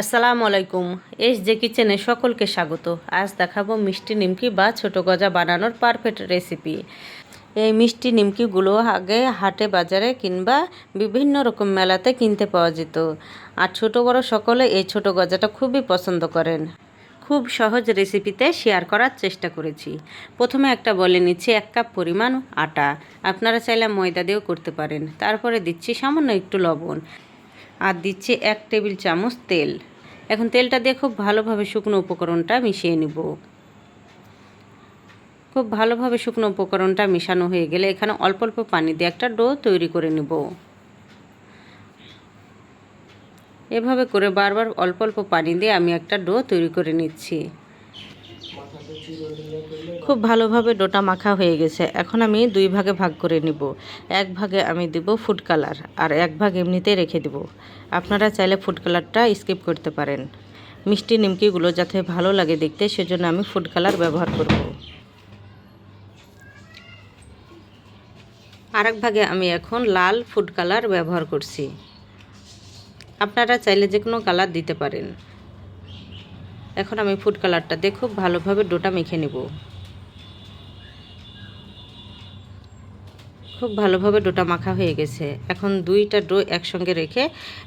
আসসালামু আলাইকুম। এস যে কিচেনে সকলকে স্বাগত। আজ দেখাবো মিষ্টি নিমকি বা ছোট গজা বানানোর পারফেক্ট রেসিপি এই মিষ্টি নিমকিগুলো আগে হাটে বাজারে কিংবা বিভিন্ন রকম মেলাতে কিনতে পাওয়া যেত। আর ছোট বড় সকলে এই ছোট গজাটা খুবই পছন্দ করেন। খুব সহজ রেসিপিতে শেয়ার করার চেষ্টা করেছি। প্রথমে একটা বলে নিচ্ছি এক কাপ পরিমাণ আটা। আপনারা চাইলে ময়দা দিয়েও করতে পারেন। তারপরে দিচ্ছি সামান্য একটু লবণ। আর দিচ্ছি এক টেবিল চামচ তেল। এখন তেলটা দিয়ে খুব ভালোভাবে শুকনো উপকরণটা মিশিয়ে নেব। খুব ভালোভাবে শুকনো উপকরণটা মেশানো হয়ে গেলে এখানে অল্প অল্প পানি দিয়ে একটা ডো তৈরি করে নেব। এভাবে করে বারবার অল্প অল্প পানি দিয়ে আমি একটা ডো তৈরি করে নিচ্ছি। খুব ভালোভাবে ডোটা মাখা হয়ে গেছে। এখন আমি দুই ভাগে ভাগ করে নিব। এক ভাগে আমি দিব ফুড কালার আর এক ভাগ এমনিতে রেখে দিব। আপনারা চাইলে ফুড কালারটা স্কিপ করতে পারেন। মিষ্টি নিমকিগুলো যাতে ভালো লাগে দেখতে, সেজন্য আমি ফুড কালার ব্যবহার করব। আরেক ভাগে আমি এখন লাল ফুড কালার ব্যবহার করছি। আপনারা চাইলে যে কোনো কালার দিতে পারেন। এখন আমি ফুড কালারটা দিয়ে খুব ভালোভাবে ডোটা মেখে নেব। খুব ভালোভাবে ডোটা মাখা হয়ে গেছে। এখন দুইটা ডো একসঙ্গে রেখে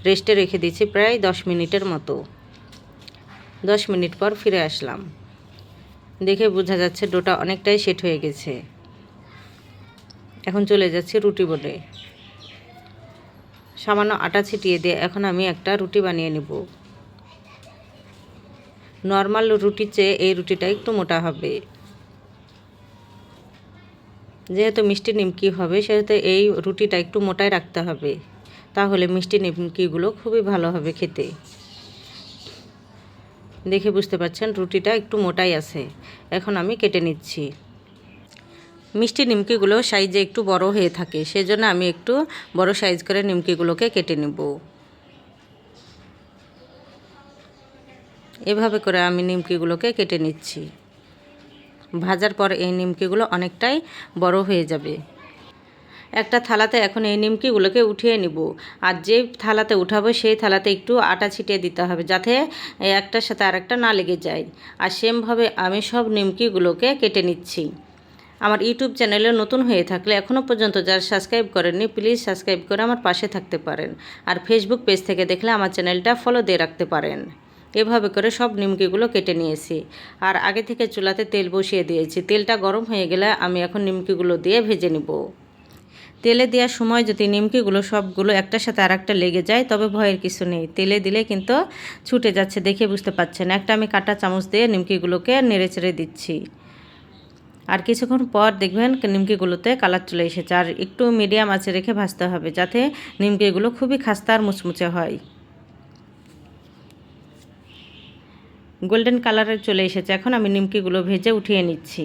রেস্টে রেখে দিচ্ছি প্রায় দশ মিনিটের মতো। দশ মিনিট পর ফিরে আসলাম। দেখে বোঝা যাচ্ছে ডোটা অনেকটাই সেট হয়ে গেছে। এখন চলে যাচ্ছি রুটি বলে। সামান্য আটা ছিটিয়ে দিয়ে এখন আমি একটা রুটি বানিয়ে নেব। নর্মাল রুটির চেয়ে এই রুটিটা একটু মোটা হবে। যেহেতু মিষ্টি নিমকি হবে, সেহেতু এই রুটিটা একটু মোটাই রাখতে হবে। তাহলে মিষ্টি নিমকিগুলো খুবই ভালো হবে খেতে। দেখে বুঝতে পারছেন, রুটিটা একটু মোটাই আছে। এখন আমি কেটে নিচ্ছি। মিষ্টি নিমকিগুলো সাইজে একটু বড় হয়ে থাকে, সেজন্য আমি একটু বড় সাইজ করে নিমকিগুলোকে কেটে নেব। এভাবে করে আমি নিমকিগুলোকে কেটে নিচ্ছি। ভাজার পর এই নিমকিগুলো অনেকটাই বড় হয়ে যাবে। একটা থালাতে এখন এই নিমকিগুলোকে উঠিয়ে নিব। আর যে থালাতে উঠাবো সেই থালাতে একটু আটা ছিটিয়ে দিতে হবে যাতে একটার সাথে আরেকটা না লেগে যায়। আর সেমভাবে আমি সব নিমকিগুলোকে কেটে নিচ্ছি। আমার ইউটিউব চ্যানেলে নতুন হয়ে থাকলে এখনও পর্যন্ত যারা সাবস্ক্রাইব করেননি, প্লিজ সাবস্ক্রাইব করে আমার পাশে থাকতে পারেন। আর ফেসবুক পেজ থেকে দেখলে আমার চ্যানেলটা ফলো দিয়ে রাখতে পারেন। এভাবে করে সব নিমকিগুলো কেটে নিয়েছি। আর আগে থেকে চুলাতে তেল বসিয়ে দিয়েছি। তেলটা গরম হয়ে গেলে আমি এখন নিমকিগুলো দিয়ে ভেজে নিব। তেলে দেওয়ার সময় যদি নিমকিগুলো সবগুলো একটার সাথে আর একটা লেগে যায়, তবে ভয়ের কিছু নেই। তেলে দিলে কিন্তু ছুটে যাচ্ছে দেখে বুঝতে পারছেন। একটা আমি কাটা চামচ দিয়ে নিমকিগুলোকে নেড়ে চেড়ে দিচ্ছি। আর কিছুক্ষণ পর দেখবেন নিমকিগুলোতে কালার চলে এসেছে। আর একটু মিডিয়াম আঁচে রেখে ভাজতে হবে যাতে নিমকিগুলো খুবই খাস্তা আর মুচমুচে হয়। গোল্ডেন কালারে চলে এসেছে। এখন আমি নিমকিগুলো ভেজে উঠিয়ে নিচ্ছি।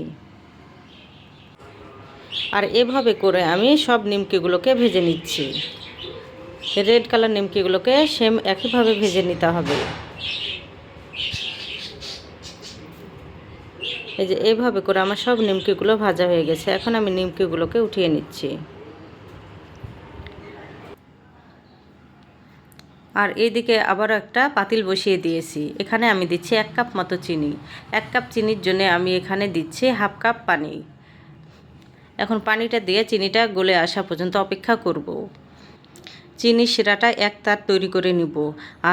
আর এভাবে করে আমি সব নিমকিগুলোকে ভেজে নিচ্ছি। রেড কালার নিমকিগুলোকে সেম একইভাবে ভেজে নিতে হবে। এই যে এইভাবে করে আমার সব নিমকিগুলো ভাজা হয়ে গেছে। এখন আমি নিমকিগুলোকে উঠিয়ে নিচ্ছি। আর এইদিকে আবার একটা পাতিল বসিয়ে দিয়েছি। এখানে আমি দিচ্ছি এক কাপ মতো চিনি। এক কাপ চিনির জন্য আমি এখানে দিচ্ছি হাফ কাপ পানি। এখন পানিটা দিয়ে চিনিটা গলে আসা পর্যন্ত অপেক্ষা করব। চিনির শিরাটা এক তার তৈরি করে নিব।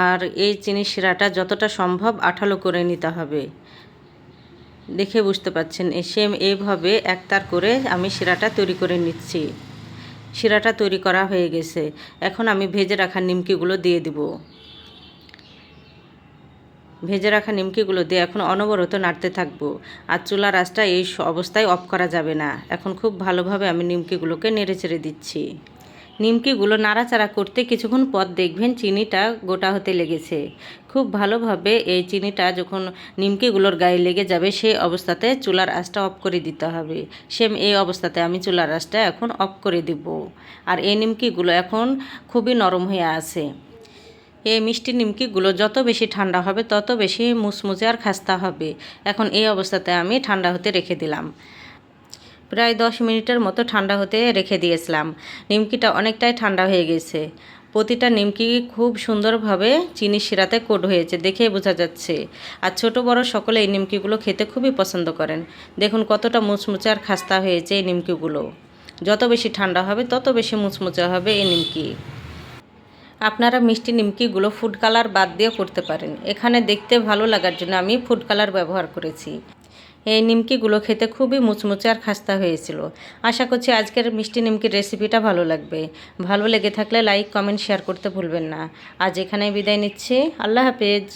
আর এই চিনির শিরাটা যতটা সম্ভব আঠালো করে নিতে হবে। দেখে বুঝতে পাচ্ছেন সেম এইভাবে এক তার করে আমি শিরাটা তৈরি করে নিচ্ছি। শিরাটা তৈরি করা হয়ে গেছে। এখন আমি ভেজে রাখা নিমকিগুলো দিয়ে দিব। ভেজে রাখা নিমকিগুলো দিয়ে এখন অনবরত নাড়তে থাকব। আর চুলা রাসটা এই অবস্থায় অফ করা যাবে না। এখন খুব ভালোভাবে আমি নিমকিগুলোকে নেড়ে চেড়ে দিচ্ছি। নিমকিগুলো নাড়াচাড়া করতে কিছুক্ষণ পর দেখবেন চিনিটা গোটা হতে লেগেছে। খুব ভালোভাবে এই চিনিটা যখন নিমকিগুলোর গায়ে লেগে যাবে, সেই অবস্থাতে চুলার আঁচটা অফ করে দিতে হবে। সেম এই অবস্থাতে আমি চুলার আঁচটা এখন অফ করে দিব। আর এই নিমকিগুলো এখন খুবই নরম হয়ে আছে। এই মিষ্টি নিমকিগুলো যত বেশি ঠান্ডা হবে, তত বেশি মুচমুচে আর খাস্তা হবে। এখন এই অবস্থাতে আমি ঠান্ডা হতে রেখে দিলাম। প্রায় দশ মিনিটের মতো ঠান্ডা হতে রেখে দিয়েছিলাম। নিমকিটা অনেকটাই ঠান্ডা হয়ে গেছে। প্রতিটা নিমকি খুব সুন্দরভাবে চিনি শিরাতে কোট হয়েছে দেখেই বোঝা যাচ্ছে। আর ছোট বড় সকলে এই নিমকিগুলো খেতে খুবই পছন্দ করেন। দেখুন কতটা মুচমুচে আর খাস্তা হয়েছে এই নিমকিগুলো। যত বেশি ঠান্ডা হবে, তত বেশি মুচমুচে হবে এই নিমকি। আপনারা মিষ্টি নিমকিগুলো ফুড কালার বাদ দিয়ে করতে পারেন। এখানে দেখতে ভালো লাগার জন্য আমি ফুড কালার ব্যবহার করেছি। এই নিমকিগুলো খেতে খুবই মুচমুচে আর খাস্তা হয়েছিল। আশা করছি আজকের মিষ্টি নিমকির রেসিপিটা ভালো লাগবে। ভালো লেগে থাকলে লাইক, কমেন্ট, শেয়ার করতে ভুলবেন না। আজ এখানে বিদায় নিচ্ছি। আল্লাহ হাফেজ।